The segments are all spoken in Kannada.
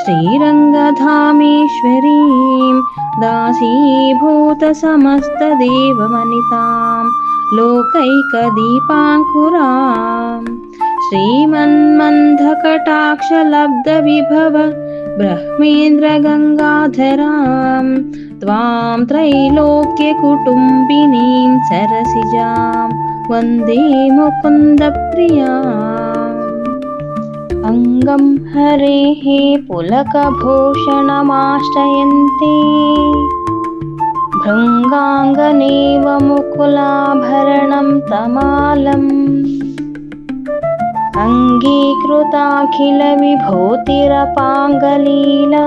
श्रीरङ्गधामेश्वरीं दासीभूतसमस्तदेवमनितां लोकैकदीपाङ्कुराम् श्रीमन्मन्धकटाक्षलब्धविभव ब्रह्मेन्द्रगङ्गाधरां त्वां त्रैलोक्यकुटुम्बिनीं सरसिजां वन्दे मुकुन्दप्रियाम् अङ्गं हरेः पुलकभूषणमाश्रयन्ते। भृङ्गाङ्गनेव मुकुलाभरणं तमालम्। अङ्गीकृताखिलविभूतिरपाङ्गलीला।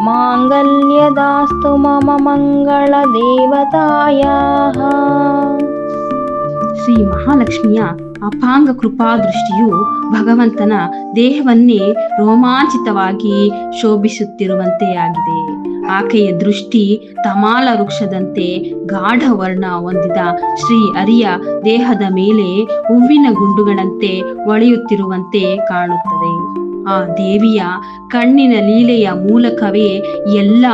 माङ्गल्यदास्तु मम मङ्गलदेवतायाः। ಶ್ರೀ ಮಹಾಲಕ್ಷ್ಮಿಯ ಕೃಪಾ ದೃಷ್ಟಿಯು ಭಗವಂತನ ದೇಹವನ್ನೇ ರೋಮಾಂಚಿತವಾಗಿ ಶೋಭಿಸುತ್ತಿರುವಂತೆ ಆಗಿದೆ ಆಕೆಯ ದೃಷ್ಟಿ ತಮಾಲ ವೃಕ್ಷದಂತೆ ಗಾಢ ವರ್ಣ ಹೊಂದಿದ ಶ್ರೀ ಅರಿಯ ದೇಹದ ಮೇಲೆ ಹೂವಿನ ಗುಂಡುಗಳಂತೆ ಒಳೆಯುತ್ತಿರುವಂತೆ ಕಾಣುತ್ತದೆ. ಆ ದೇವಿಯ ಕಣ್ಣಿನ ಲೀಲೆಯ ಮೂಲಕವೇ ಎಲ್ಲ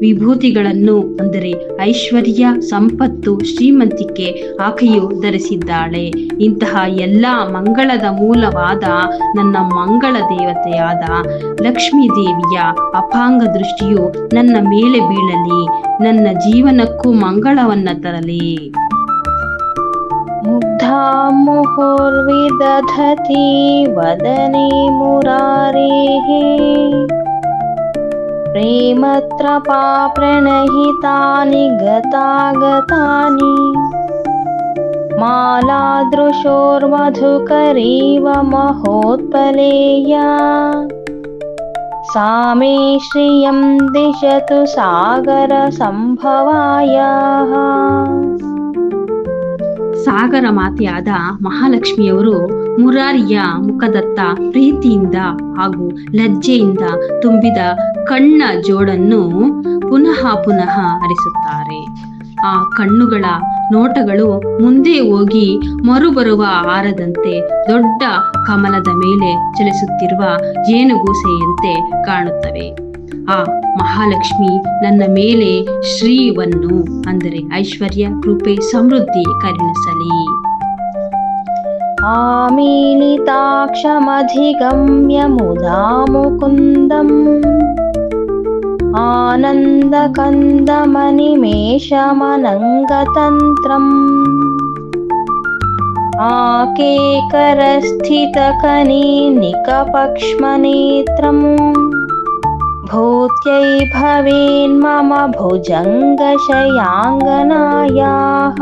ವಿಭೂತಿಗಳನ್ನು, ಅಂದರೆ ಐಶ್ವರ್ಯ ಸಂಪತ್ತು ಶ್ರೀಮಂತಿಕೆ ಆಕೆಯು ಧರಿಸಿದ್ದಾಳೆ. ಇಂತಹ ಎಲ್ಲ ಮಂಗಳದ ಮೂಲವಾದ ನನ್ನ ಮಂಗಳ ದೇವತೆಯಾದ ಲಕ್ಷ್ಮೀ ದೇವಿಯ ಅಪಾಂಗ ದೃಷ್ಟಿಯು ನನ್ನ ಮೇಲೆ ಬೀಳಲಿ. ನನ್ನ ಜೀವನಕ್ಕೂ ಮಂಗಳವನ್ನ ತರಲಿ. मुहुर्विदधति वदने मुरारेः। प्रेमत्रपा प्रणहितानि गतागतानि मालादृशोर्मधुकरीव महोत्पलेया। सा मे श्रियं दिशतु सागरसम्भवायाः ಸಾಗರ ಮಾತೆಯಾದ ಮಹಾಲಕ್ಷ್ಮಿಯವರು ಮುರಾರಿಯ ಮುಖದತ್ತ ಪ್ರೀತಿಯಿಂದ ಹಾಗೂ ಲಜ್ಜೆಯಿಂದ ತುಂಬಿದ ಕಣ್ಣ ಜೋಡನ್ನು ಪುನಃ ಪುನಃ ಹರಿಸುತ್ತಾರೆ. ಆ ಕಣ್ಣುಗಳ ನೋಟಗಳು ಮುಂದೆ ಹೋಗಿ ಮರುಬರುವ ಹಾರದಂತೆ ದೊಡ್ಡ ಕಮಲದ ಮೇಲೆ ಚಲಿಸುತ್ತಿರುವ ಜೇನುಗೂಸೆಯಂತೆ ಕಾಣುತ್ತವೆ. ಆ ಮಹಾಲಕ್ಷ್ಮಿ ನನ್ನ ಮೇಲೆ ಶ್ರೀವನ್ನು ಅಂದರೆ ಐಶ್ವರ್ಯ ಕೃಪೆ ಸಮೃದ್ಧಿ ಕರುಣಿಸಲಿ आमीलिताक्षमधिगम्य मुदा मुकुन्दम् आनन्दकन्दमनिमेषमनङ्गतन्त्रम् आकेकरस्थितकनीनिकपक्ष्मनेत्रम् भूत्यै भवेन्मम भुजङ्गशयाङ्गनायाः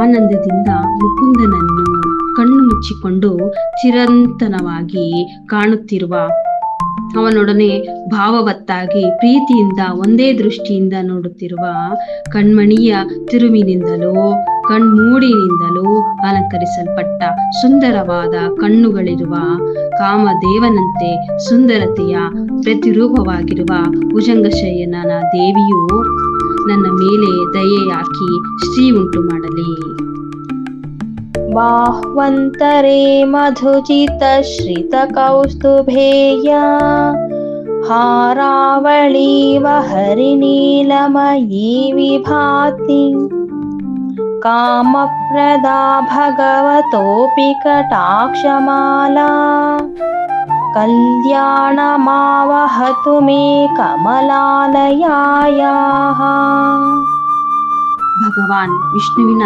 ಆನಂದದಿಂದ ಮುಕುಂದನನ್ನು ಕಣ್ಣು ಮುಚ್ಚಿಕೊಂಡು ಚಿರಂತನವಾಗಿ ಕಾಣುತ್ತಿರುವ ಅವನೊಡನೆ ಭಾವವತ್ತಾಗಿ ಪ್ರೀತಿಯಿಂದ ಒಂದೇ ದೃಷ್ಟಿಯಿಂದ ನೋಡುತ್ತಿರುವ ಕಣ್ಮಣಿಯ ತಿರುವಿನಿಂದಲೂ, ಕಣ್ಮೂಡಿನಿಂದಲೂ ಅಲಂಕರಿಸಲ್ಪಟ್ಟ ಸುಂದರವಾದ ಕಣ್ಣುಗಳಿರುವ ಕಾಮದೇವನಂತೆ ಸುಂದರತೆಯ ಪ್ರತಿರೂಪವಾಗಿರುವ ಭುಜಂಗಶಯನನ ದೇವಿಯು ನನ್ನ ಮೇಲೆ ದಯೆ ಹಾಕಿ ಶ್ರೀ ಉಂಟು ಮಾಡಲಿ बाह्वन्तरे मधुचितश्रितकौस्तुभेया हारावळीव हरिनीलमयी विभाति कामप्रदा भगवतोऽपि कटाक्षमाला कल्याणमावहतु मे कमलालयायाः ಭಗವಾನ್ ವಿಷ್ಣುವಿನ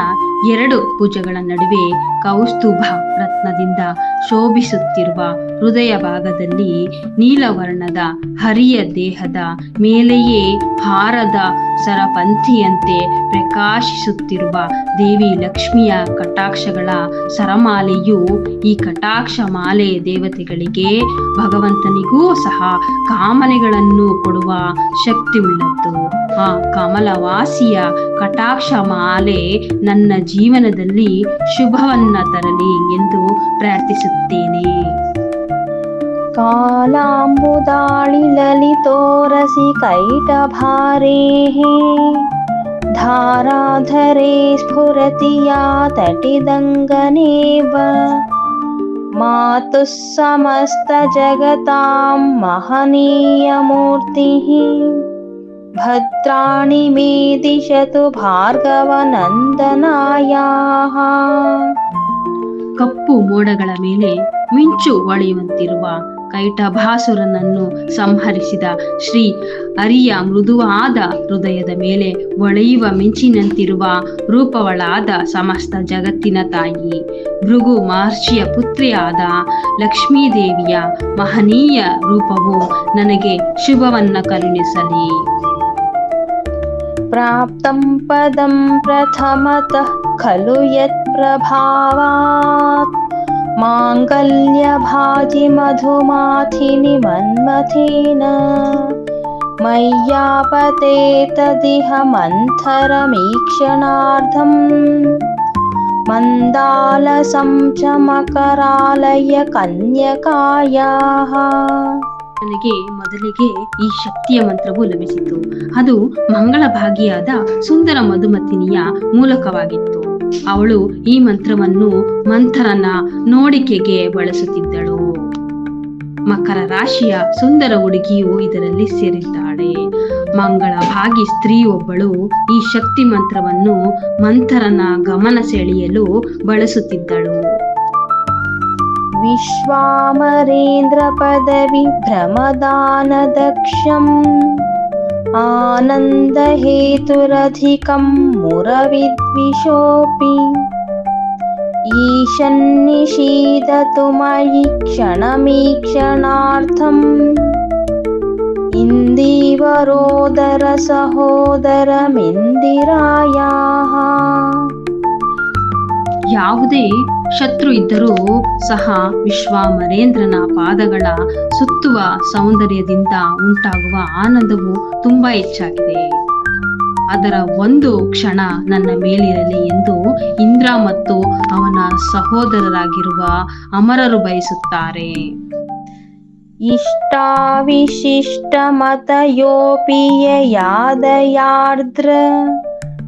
ಎರಡು ಭುಜಗಳ ನಡುವೆ ಕೌಸ್ತುಭ ರತ್ನದಿಂದ ಶೋಭಿಸುತ್ತಿರುವ ಹೃದಯ ಭಾಗದಲ್ಲಿ ನೀಲವರ್ಣದ ಹರಿಯ ದೇಹದ ಮೇಲೆಯೇ ಹಾರದ ಸರಪಂಥಿಯಂತೆ ಪ್ರಕಾಶಿಸುತ್ತಿರುವ ದೇವಿ ಲಕ್ಷ್ಮಿಯ ಕಟಾಕ್ಷಗಳ ಸರಮಾಲೆಯು ಈ ಕಟಾಕ್ಷ ಮಾಲೆ ದೇವತೆಗಳಿಗೆ ಭಗವಂತನಿಗೂ ಸಹ ಕಾಮನೆಗಳನ್ನು ಕೊಡುವ ಶಕ್ತಿ ಉಳ್ಳದ್ದು ಆ ಕಮಲವಾಸಿಯ ಕಟಾಕ್ಷ ಮಾಲೆ ನನ್ನ ಜೀವನದಲ್ಲಿ ಶುಭವನ್ನ ತರಲಿ ಎಂದು ಪ್ರಾರ್ಥಿಸುತ್ತೇನೆ. कालाम्बुदाळिललितोरसि कैटभारेः धाराधरे स्फुरति या तटिदङ्गनेव मातुः समस्तजगतां महनीयमूर्तिः भद्राणि मे दिशतु भार्गवनन्दनायाः ಕಪ್ಪು ಮೋಡಗಳ ಮೇಲೆ ಮಿಂಚು ಹೊಳೆಯುವಂತಿರುವ ಕೈಟಭಾಸುರನನ್ನು ಸಂಹರಿಸಿದ ಶ್ರೀ ಅರಿಯ ಮೃದುವಾದ ಹೃದಯದ ಮೇಲೆ ಒಳೆಯುವ ಮಿಂಚಿನಂತಿರುವ ರೂಪವಳಾದ ಸಮಸ್ತ ಜಗತ್ತಿನ ತಾಯಿ, ಭೃಗು ಮಹರ್ಷಿಯ ಪುತ್ರಿಯಾದ ಲಕ್ಷ್ಮೀದೇವಿಯ ಮಹನೀಯ ರೂಪವು ನನಗೆ ಶುಭವನ್ನ ಕರುಣಿಸಲಿ. ಪ್ರಾಪ್ತಂ ಪದಂ ಪ್ರಥಮತಃ ಖಲು ಯತ್ ಪ್ರಭಾವಾತ್ माङ्गल्यभाजि मधुमाथिनि मन्मथेन मय्यापते तदिह मन्थरमीक्षणार्धम् मन्दालसं च मकरालय कन्यकायाः ನನಗೆ ಮೊದಲಿಗೆ ಈ ಶಕ್ತಿಯ ಮಂತ್ರವು ಲಭಿಸಿತು ಅದು ಮಂಗಳ ಭಾಗಿಯಾದ ಸುಂದರ ಮಧುಮತಿನಿಯ ಮೂಲಕವಾಗಿತ್ತು ಅವಳು ಈ ಮಂತ್ರವನ್ನು ಮಂಥರನ ನೋಡಿಕೆಗೆ ಬಳಸುತ್ತಿದ್ದಳು. ಮಕರ ರಾಶಿಯ ಸುಂದರ ಹುಡುಗಿಯು ಇದರಲ್ಲಿ ಸೇರಿದ್ದಾಳೆ. ಮಂಗಳ ಭಾಗಿ ಸ್ತ್ರೀಯೊಬ್ಬಳು ಈ ಶಕ್ತಿ ಮಂತ್ರವನ್ನು ಮಂಥರನ ಗಮನ ಸೆಳೆಯಲು ಬಳಸುತ್ತಿದ್ದಳು. ವಿಶ್ವಾಮರೇಂದ್ರ ಪದವಿ ಭ್ರಮದಾನ ದಕ್ಷಂ. आनन्दहेतुरधिकं मुरविद्विषोऽपि ईशन्निषीदतु मयि क्षणमीक्षणार्थम् इन्दीवरोदरसहोदरमिन्दिरायाः ಯಾವುದೇ ಶತ್ರು ಇದ್ದರೂ ಸಹ ವಿಶ್ವಾಮರೇಂದ್ರನ ಪಾದಗಳ ಸುತ್ತುವ ಸೌಂದರ್ಯದಿಂದ ಉಂಟಾಗುವ ಆನಂದವು ತುಂಬಾ ಹೆಚ್ಚಾಗಿದೆ. ಅದರ ಒಂದು ಕ್ಷಣ ನನ್ನ ಮೇಲಿರಲಿ ಎಂದು ಇಂದ್ರ ಮತ್ತು ಅವನ ಸಹೋದರರಾಗಿರುವ ಅಮರರು ಬಯಸುತ್ತಾರೆ. ಇಷ್ಟಾವಿಶಿಷ್ಟ ಮತಯೋಪಿಯ ಯಾದಯಾರ್ದ್ರ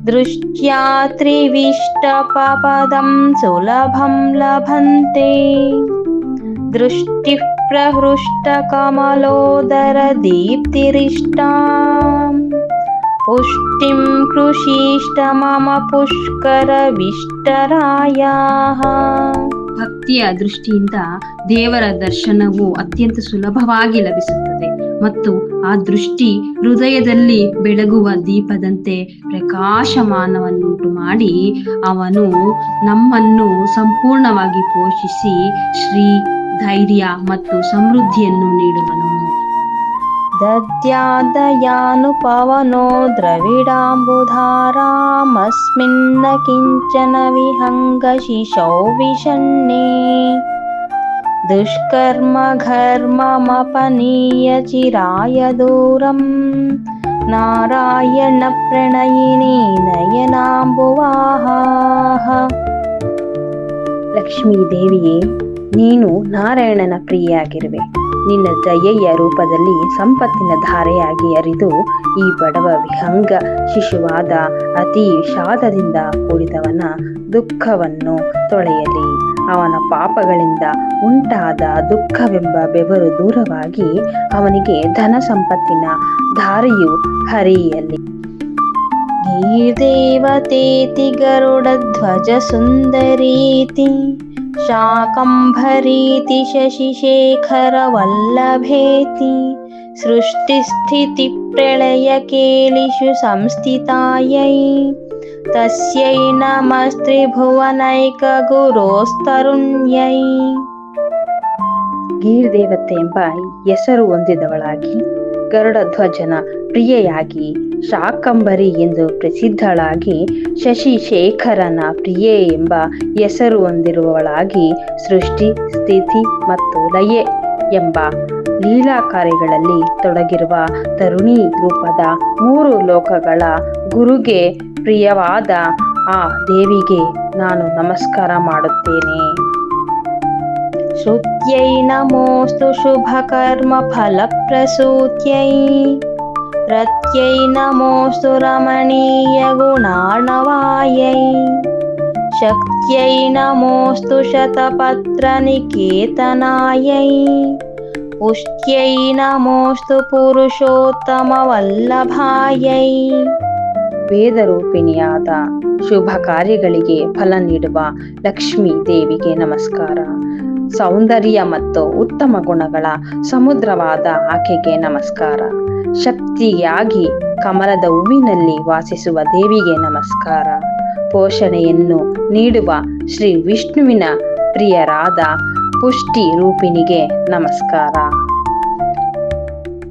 दृष्ट्या त्रिविष्टपपदं सुलभं लभन्ते दृष्टिः प्रहृष्टकमलोदरदीप्तिरिष्टाम् पुष्टिं कृषीष्ट मम पुष्करविष्टरायाः ಭಕ್ತಿಯ ದೃಷ್ಟಿಯಿಂದ ದೇವರ ದರ್ಶನವು ಅತ್ಯಂತ ಸುಲಭವಾಗಿ ಲಭಿಸುತ್ತದೆ ಮತ್ತು ಆ ದೃಷ್ಟಿ ಹೃದಯದಲ್ಲಿ ಬೆಳಗುವ ದೀಪದಂತೆ ಪ್ರಕಾಶಮಾನವನ್ನುಂಟು ಮಾಡಿ ಅವನು ನಮ್ಮನ್ನು ಸಂಪೂರ್ಣವಾಗಿ ಪೋಷಿಸಿ ಶ್ರೀ ಧೈರ್ಯ ಮತ್ತು ಸಮೃದ್ಧಿಯನ್ನು ನೀಡುವನು. ದದ್ಯಾದಯಾನುಪವನೋ ದ್ರವಿಡಾಂಬುಧಾರಾಮಸ್ಮಿನ್ನ ಕಿಂಚನ ವಿಹಂಗ ಶಿಶೌ ವಿಷಣ್ಣೇ. दुष्कर्म घर्ममपनीय चिराय दूरम् नारायणप्रणयिनी नयनाम्बुवाहाः ಲಕ್ಷ್ಮೀ ದೇವಿಯೇ ನೀನು ನಾರಾಯಣನ ಪ್ರಿಯಾಗಿರುವೆ ನಿನ್ನ ದಯೆಯ ರೂಪದಲ್ಲಿ ಸಂಪತ್ತಿನ ಧಾರೆಯಾಗಿ ಅರಿದು ಈ ಬಡವ ವಿಹಂಗ ಶಿಶುವಾದ ಅತಿ ವಿಷಾದದಿಂದ ಕೂಡಿದವನ ದುಃಖವನ್ನು ತೊಳೆಯಲಿ ಅವನ ಪಾಪಗಳಿಂದ ಉಂಟಾದ ದುಃಖವೆಂಬ ಬೆವರು ದೂರವಾಗಿ ಅವನಿಗೆ ಧನ ಸಂಪತ್ತಿನ ದಾರಿಯು ಹರಿಯಲಿ. ಗೀರ್ದೇವತೇತಿ ಗರುಡ ಧ್ವಜ ಸುಂದರೀತಿ ಶಾಕಂಭರೀತಿ ಶಶಿಶೇಖರ ವಲ್ಲಭೇತಿ ಸೃಷ್ಟಿ ಸ್ಥಿತಿ ಪ್ರಳಯ ಕೇಳಿಶು ಸಂಸ್ಥಿತಾಯೈ. तस्यै ನಮಸ್ತ್ರಿಭುವನೈಕಗುರೋಸ್ತರುಣ್ಯೈ ಗೀರ್ ದೇವತೆ ಎಂಬ ಹೆಸರು ಹೊಂದಿದವಳಾಗಿ ಗರುಡಧ್ವಜನ ಪ್ರಿಯೆಯಾಗಿ ಶಾಕಂಬರಿ ಎಂದು ಪ್ರಸಿದ್ಧಳಾಗಿ ಶಶಿಶೇಖರನ ಪ್ರಿಯೆ ಎಂಬ ಹೆಸರು ಹೊಂದಿರುವವಳಾಗಿ ಸೃಷ್ಟಿ, ಸ್ಥಿತಿ ಮತ್ತು ಲಯೆ ಎಂಬ ಲೀಲಾಕಾರ್ಯಗಳಲ್ಲಿ ತೊಡಗಿರುವ ತರುಣಿ ರೂಪದ ಮೂರು ಲೋಕಗಳ ಗುರುಗೆ ಪ್ರಿಯವಾದ ಆ ದೇವಿಗೆ ನಾನು ನಮಸ್ಕಾರ ಮಾಡುತ್ತೇನೆ श्रुत्यै नमोऽस्तु शुभकर्मफलप्रसूत्यै रत्यै नमोऽस्तु रमणीयगुणार्णवायै शक्त्यै नमोऽस्तु शतपत्रनिकेतनायै पुष्ट्यै नमोऽस्तु ಭೇದ ರೂಪಿಣಿಯಾದ ಶುಭ ಕಾರ್ಯಗಳಿಗೆ ಫಲ ನೀಡುವ ಲಕ್ಷ್ಮೀ ದೇವಿಗೆ ನಮಸ್ಕಾರ. ಸೌಂದರ್ಯ ಮತ್ತು ಉತ್ತಮ ಗುಣಗಳ ಸಮುದ್ರವಾದ ಆಕೆಗೆ ನಮಸ್ಕಾರ. ಶಕ್ತಿಯಾಗಿ ಕಮಲದ ಹೂವಿನಲ್ಲಿ ವಾಸಿಸುವ ದೇವಿಗೆ ನಮಸ್ಕಾರ. ಪೋಷಣೆಯನ್ನು ನೀಡುವ ಶ್ರೀ ವಿಷ್ಣುವಿನ ಪ್ರಿಯರಾದ ಪುಷ್ಟಿ ರೂಪಿಣಿಗೆ ನಮಸ್ಕಾರ.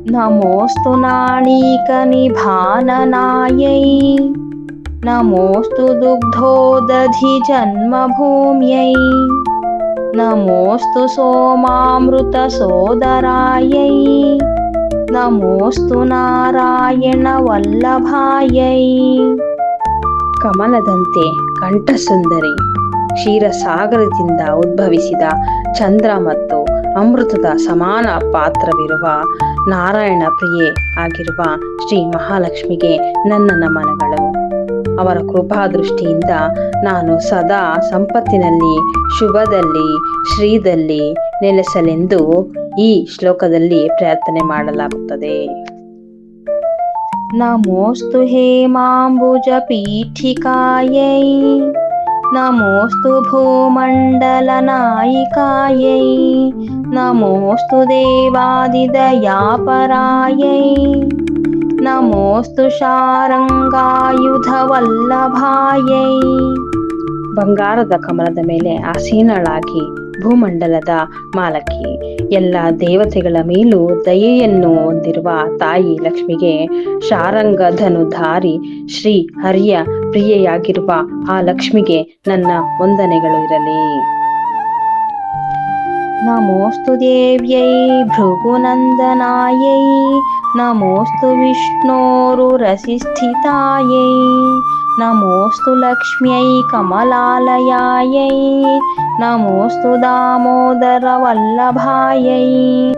नमोऽस्तु नाणीकनिभाननायै नमोऽस्तु दुग्धोदधिजन्मभूम्यै ಜನ್ಮ ಭೂಮ್ಯೈ. ನಮೋಸ್ತು ನಾರಾಯಣವಲ್ಲಭಾಯೈ ಕಮಲದಂತೆ ಕಂಠಸುಂದರಿ ಕ್ಷೀರಸಾಗರದಿಂದ ಉದ್ಭವಿಸಿದ ಚಂದ್ರ ಮತ್ತು ಅಮೃತದ ಸಮಾನ ಪಾತ್ರವಿರುವ ನಾರಾಯಣ ಪ್ರಿಯೆ ಆಗಿರುವ ಶ್ರೀ ಮಹಾಲಕ್ಷ್ಮಿಗೆ ನನ್ನ ನಮನಗಳು. ಅವರ ಕೃಪಾ ದೃಷ್ಟಿಯಿಂದ ನಾನು ಸದಾ ಸಂಪತ್ತಿನಲ್ಲಿ, ಶುಭದಲ್ಲಿ, ಶ್ರೀದಲ್ಲಿ ನೆಲೆಸಲೆಂದು ಈ ಶ್ಲೋಕದಲ್ಲಿ ಪ್ರಾರ್ಥನೆ ಮಾಡಲಾಗುತ್ತದೆ. ನಮೋಸ್ತು ಹೇಮಾಂಬುಜ ಪೀಠಿಕಾಯೈ. ನಮೋಸ್ತು ಭೂಮಂಡಲ ನಾಯಿಕಾಯೈ. ನಮೋಸ್ತು ದೇವಾದಿದಯಾಪರಾಯೈ ನಮೋಸ್ತು ಶಾರಂಗಾಯುಧವಲ್ಲಭಾಯೈ. ಬಂಗಾರದ ಕಮಲದ ಮೇಲೆ ಆಸೀನಳಾಗಿ ಭೂಮಂಡಲದ ಮಾಲಕಿ. ಎಲ್ಲ ದೇವತೆಗಳ ಮೇಲೂ ದಯೆಯನ್ನು ಹೊಂದಿರುವ ತಾಯಿ ಲಕ್ಷ್ಮಿಗೆ ಶಾರಂಗಧನುಧಾರಿ ಶ್ರೀ ಹರಿಯ ಪ್ರಿಯೆಯಾಗಿರುವ ಆ ಲಕ್ಷ್ಮಿಗೆ ನನ್ನ ವಂದನೆಗಳು ಇರಲಿ. ನಮೋಸ್ತು ದೇವ್ಯೈ ಭೃಗುನಂದನಾಯೈ ನಮೋಸ್ತು ವಿಷ್ಣೋರುರಸಿಸ್ಥಿತಾಯೈ ನಮೋಸ್ತು ಲಕ್ಷ್ಮ್ಯೈ ಕಮಲಾಲಯಾಯೈ. ನಮೋಸ್ತು ದಾಮೋದರ ವಲ್ಲಭಾಯೈ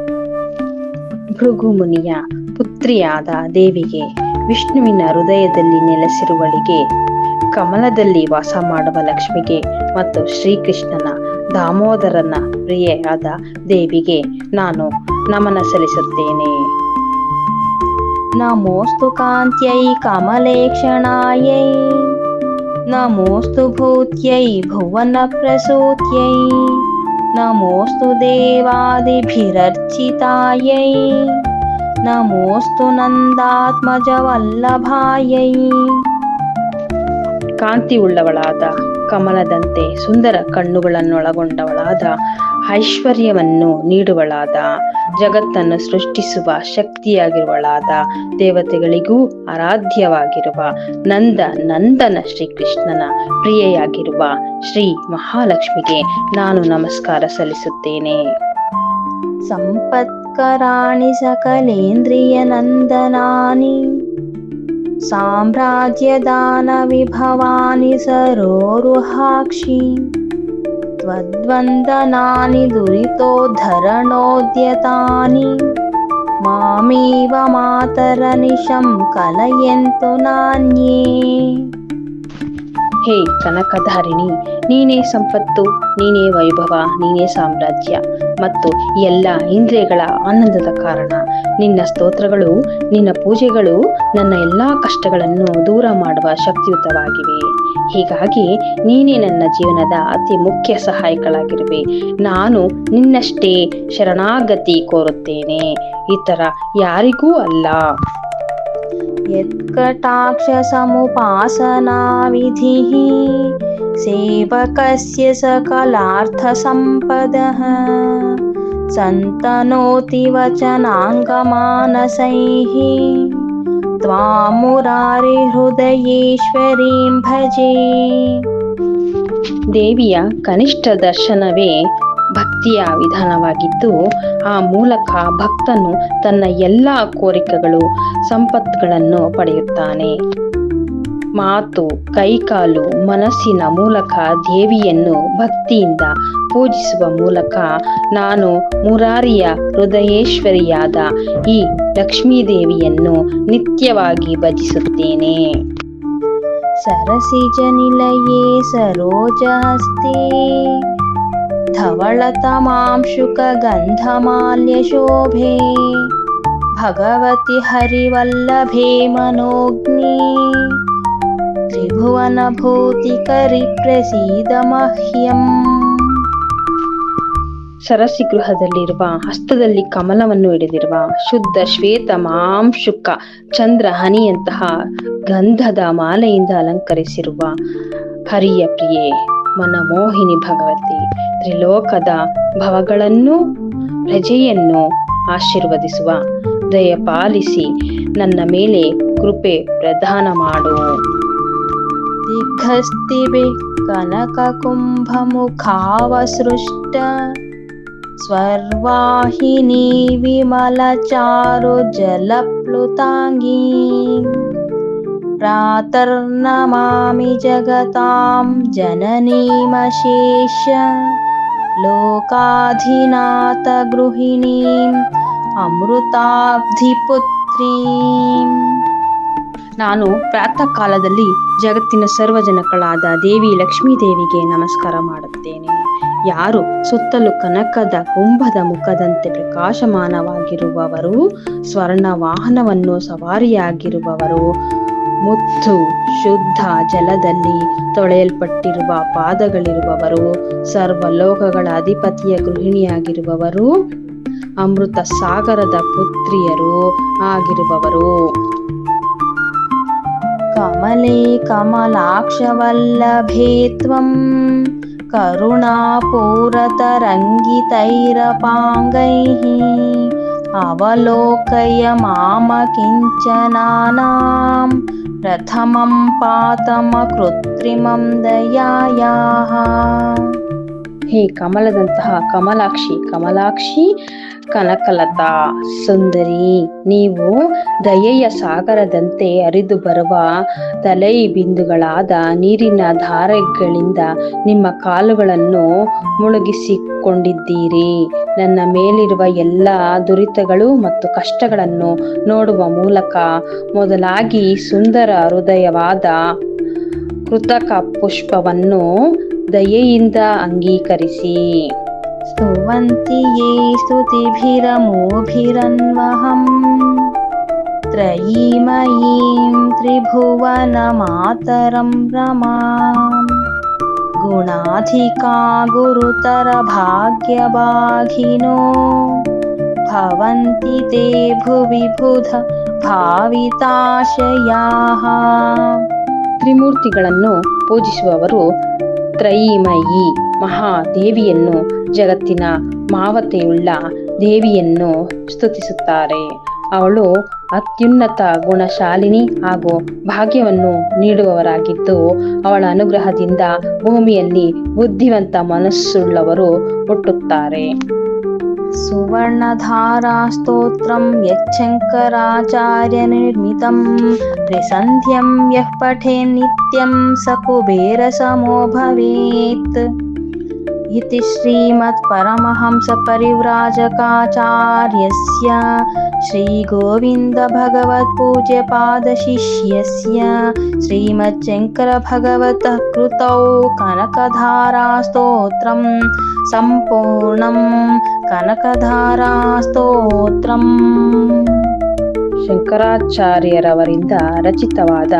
ಭೃಗು ಮುನಿಯ ಪುತ್ರಿಯಾದ ದೇವಿಗೆ ವಿಷ್ಣುವಿನ ಹೃದಯದಲ್ಲಿ ನೆಲೆಸಿರುವಳಿಗೆ ಕಮಲದಲ್ಲಿ ವಾಸ ಮಾಡುವ ಲಕ್ಷ್ಮಿಗೆ ಮತ್ತು ಶ್ರೀಕೃಷ್ಣನ ದಾಮೋದರನ ಪ್ರಿಯೆಯಾದ ದೇವಿಗೆ ನಾನು ನಮನ ಸಲ್ಲಿಸುತ್ತೇನೆ. नमोऽस्तु कान्त्यै कमलेक्षणायै नमोऽस्तु भूत्यै भुवनप्रसूत्यै नमोऽस्तु देवादिभिरर्चितायै నమోస్తు నందాత్మజవల్లభాయై కాంతి உள்ளவளாதா ಕಮಲದಂತೆ ಸುಂದರ ಕಣ್ಣುಗಳನ್ನೊಳಗೊಂಡವಳಾದ ಐಶ್ವರ್ಯವನ್ನು ನೀಡುವಳಾದ, ಜಗತ್ತನ್ನು ಸೃಷ್ಟಿಸುವ ಶಕ್ತಿಯಾಗಿರುವಳಾದ ದೇವತೆಗಳಿಗೂ ಆರಾಧ್ಯವಾಗಿರುವ ನಂದ ನಂದನ ಶ್ರೀಕೃಷ್ಣನ ಪ್ರಿಯೆಯಾಗಿರುವ ಶ್ರೀ ಮಹಾಲಕ್ಷ್ಮಿಗೆ ನಾನು ನಮಸ್ಕಾರ ಸಲ್ಲಿಸುತ್ತೇನೆ. ಸಂಪತ್ಕರಾಣಿ ಸಕಲೇಂದ್ರಿಯ ನಂದನಾನಿ. साम्राज्यदानविभवानि सरोरुहाक्षि त्वद्वन्दनानि दुरितोद्धरणोद्यतानि मामेव मातरनिशं कलयन्तु नान्ये ಹೇ ಕನಕಧಾರಿಣಿ ನೀನೇ ಸಂಪತ್ತು ನೀನೇ ವೈಭವ ನೀನೇ ಸಾಮ್ರಾಜ್ಯ ಮತ್ತು ಎಲ್ಲ ಇಂದ್ರಿಯಗಳ ಆನಂದದ ಕಾರಣ. ನಿನ್ನ ಸ್ತೋತ್ರಗಳು, ನಿನ್ನ ಪೂಜೆಗಳು ನನ್ನ ಎಲ್ಲಾ ಕಷ್ಟಗಳನ್ನು ದೂರ ಮಾಡುವ ಶಕ್ತಿಯುತವಾಗಿವೆ. ಹೀಗಾಗಿ ನೀನೇ ನನ್ನ ಜೀವನದ ಅತಿ ಮುಖ್ಯ ಸಹಾಯಕಳಾಗಿರುವೆ. ನಾನು ನಿನ್ನಷ್ಟೇ ಶರಣಾಗತಿ ಕೋರುತ್ತೇನೆ. ಇತರ ಯಾರಿಗೂ ಅಲ್ಲ. ಯತ್ಕಟಾಕ್ಷ ಸಮುಪಾಸನಾ ವಿಧಿ सेवकस्य सकलार्थसम्पदः सन्तनोति वचनाङ्गमानसैः त्वामुरारिहृदयेश्वरीं भजे ದೇವಿಯ ಕನಿಷ್ಠ ದರ್ಶನವೇ ಭಕ್ತಿಯ ವಿಧಾನವಾಗಿದ್ದು ಆ ಮೂಲಕ ಭಕ್ತನು ತನ್ನ ಎಲ್ಲ ಕೋರಿಕೆಗಳು ಸಂಪತ್ತುಗಳನ್ನು ಪಡೆಯುತ್ತಾನೆ ಮಾತು ಕೈಕಾಲು ಮನಸ್ಸಿನ ಮೂಲಕ ದೇವಿಯನ್ನು ಭಕ್ತಿಯಿಂದ ಪೂಜಿಸುವ ಮೂಲಕ ನಾನು ಮುರಾರಿಯ ಹೃದಯೇಶ್ವರಿಯಾದ ಈ ಲಕ್ಷ್ಮೀ ದೇವಿಯನ್ನು ನಿತ್ಯವಾಗಿ ಭಜಿಸುತ್ತೇನೆ सरसिजनिलये सरोजहस्ते धवलतमांशुकगन्धमाल्यशोभे भगवति हरिवल्लभे मनोज्ञे ತ್ರಿಭುವನಭೂತಿಕರಿಪ್ರಸೀದಮಹ್ಯಂ ಸರಸಿಗೃಹದಲ್ಲಿರುವ ಹಸ್ತದಲ್ಲಿ ಕಮಲವನ್ನು ಹಿಡಿದಿರುವ ಶುದ್ಧ ಶ್ವೇತ ಮಾಂಶುಕ ಚಂದ್ರ ಹನಿಯಂತಹ ಗಂಧದ ಮಾಲೆಯಿಂದ ಅಲಂಕರಿಸಿರುವ ಹರಿಯ ಪ್ರಿಯೆ, ಮನಮೋಹಿನಿ ಭಗವತಿ, ತ್ರಿಲೋಕದ ಭವಗಳನ್ನು ಪ್ರಜೆಯನ್ನು ಆಶೀರ್ವದಿಸುವ, ದಯಪಾಲಿಸಿ ನನ್ನ ಮೇಲೆ ಕೃಪೆ ಪ್ರದಾನ ಮಾಡು. स्तिभिः कनककुम्भमुखावसृष्ट स्वर्वाहिनी विमलचारुजलप्लुताङ्गी। प्रातर्नमामि जगतां जननीमशेष। लोकाधिनाथगृहिणीम् अमृताब्धिपुत्रीम्। ನಾನು ಪ್ರಾತಃ ಕಾಲದಲ್ಲಿ ಜಗತ್ತಿನ ಸರ್ವಜನಕಳಾದ ದೇವಿ ಲಕ್ಷ್ಮೀ ದೇವಿಗೆ ನಮಸ್ಕಾರ ಮಾಡುತ್ತೇನೆ. ಯಾರು ಸುತ್ತಲೂ ಕನಕದ ಕುಂಭದ ಮುಖದಂತೆ ಪ್ರಕಾಶಮಾನವಾಗಿರುವವರು, ಸ್ವರ್ಣ ವಾಹನವನ್ನು ಸವಾರಿಯಾಗಿರುವವರು, ಮುತ್ತು ಶುದ್ಧ ಜಲದಲ್ಲಿ ತೊಳೆಯಲ್ಪಟ್ಟಿರುವ ಪಾದಗಳಿರುವವರು ಸರ್ವಲೋಕಗಳ ಅಧಿಪತಿಯ ಗೃಹಿಣಿಯಾಗಿರುವವರು ಅಮೃತ ಸಾಗರದ ಪುತ್ರಿಯರು ಆಗಿರುವವರು. कमले कमलाक्षवल्लभे त्वं करुणापूरतरङ्गितैरपाङ्गैः अवलोकय मामकिञ्चनानां प्रथमं पातमकृत्रिमं दयायाः ಹೇ ಕಮಲದಂತಹ ಕಮಲಾಕ್ಷಿ ಕಮಲಾಕ್ಷಿ ಕನಕಲತಾ, ಸುಂದರಿ, ನೀವು ದಯೆಯ ಸಾಗರದಂತೆ ಹರಿದು ಬರುವ ತಲೈ ಬಿಂದುಗಳಾದ ನೀರಿನ ಧಾರೆಗಳಿಂದ ನಿಮ್ಮ ಕಾಲುಗಳನ್ನು ಮುಳುಗಿಸಿಕೊಂಡಿದ್ದೀರಿ. ನನ್ನ ಮೇಲಿರುವ ಎಲ್ಲ ದುರಿತಗಳು ಮತ್ತು ಕಷ್ಟಗಳನ್ನು ನೋಡುವ ಮೂಲಕ ಮೊದಲಾಗಿ ಸುಂದರ ಹೃದಯವಾದ ಕೃತಕ ಪುಷ್ಪವನ್ನು ದಯೆಯಿಂದ ಅಂಗೀಕರಿಸಿ स्तुवन्ति ये स्तुतिभिरमोभिरन्वहम् त्रयीमयीं त्रिभुवनमातरं रमाम् गुणाधिका गुरुतरभाग्यभागिनो भवन्ति ते भुवि बुध भाविताशयाः ತ್ರಿಮೂರ್ತಿಗಳನ್ನು ಪೂಜಿಸುವವರು ತ್ರಯೀಮಯಿ ಮಹಾದೇವಿಯನ್ನು ಜಗತ್ತಿನ ಮಾವತೆಯುಳ್ಳ ದೇವಿಯನ್ನು ಸ್ತುತಿಸುತ್ತಾರೆ. ಅವಳು ಅತ್ಯುನ್ನತ ಗುಣಶಾಲಿನಿ ಹಾಗೂ ಭಾಗ್ಯವನ್ನು ನೀಡುವವರಾಗಿದ್ದು, ಅವಳ ಅನುಗ್ರಹದಿಂದ ಭೂಮಿಯಲ್ಲಿ ಬುದ್ಧಿವಂತ ಮನಸ್ಸುಳ್ಳವರು ಹುಟ್ಟುತ್ತಾರೆ. सुवर्णधारास्तोत्रं यच्छङ्कराचार्यनिर्मितं त्रिसन्ध्यं यः पठेन्नित्यं स कुबेरसमो भवेत् इति श्रीमत्परमहंसपरिव्राजकाचार्यस्य श्रीगोविन्दभगवत्पूज्यपादशिष्यस्य श्रीमच्शङ्करभगवतः कृतौ कनकधारास्तोत्रं ಸಂಪೂರ್ಣಂ ಕನಕಧಾರಾ ಸ್ತೋತ್ರಂ ಶಂಕರಾಚಾರ್ಯರವರಿಂದ ರಚಿತವಾದ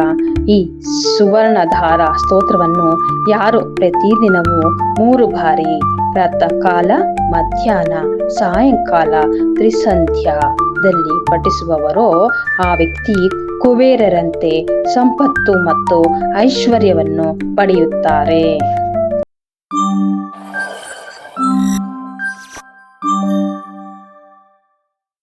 ಈ ಸುವರ್ಣಧಾರಾ ಸ್ತೋತ್ರವನ್ನು ಯಾರು ಪ್ರತಿದಿನವೂ ಮೂರು ಬಾರಿ ಪ್ರಾತಃ ಕಾಲ, ಮಧ್ಯಾಹ್ನ, ಸಾಯಂಕಾಲ, ತ್ರಿಸಂಧ್ಯಾದಲ್ಲಿ ಪಠಿಸುವವರೋ ಆ ವ್ಯಕ್ತಿ ಕುಬೇರರಂತೆ ಸಂಪತ್ತು ಮತ್ತು ಐಶ್ವರ್ಯವನ್ನು ಪಡೆಯುತ್ತಾರೆ.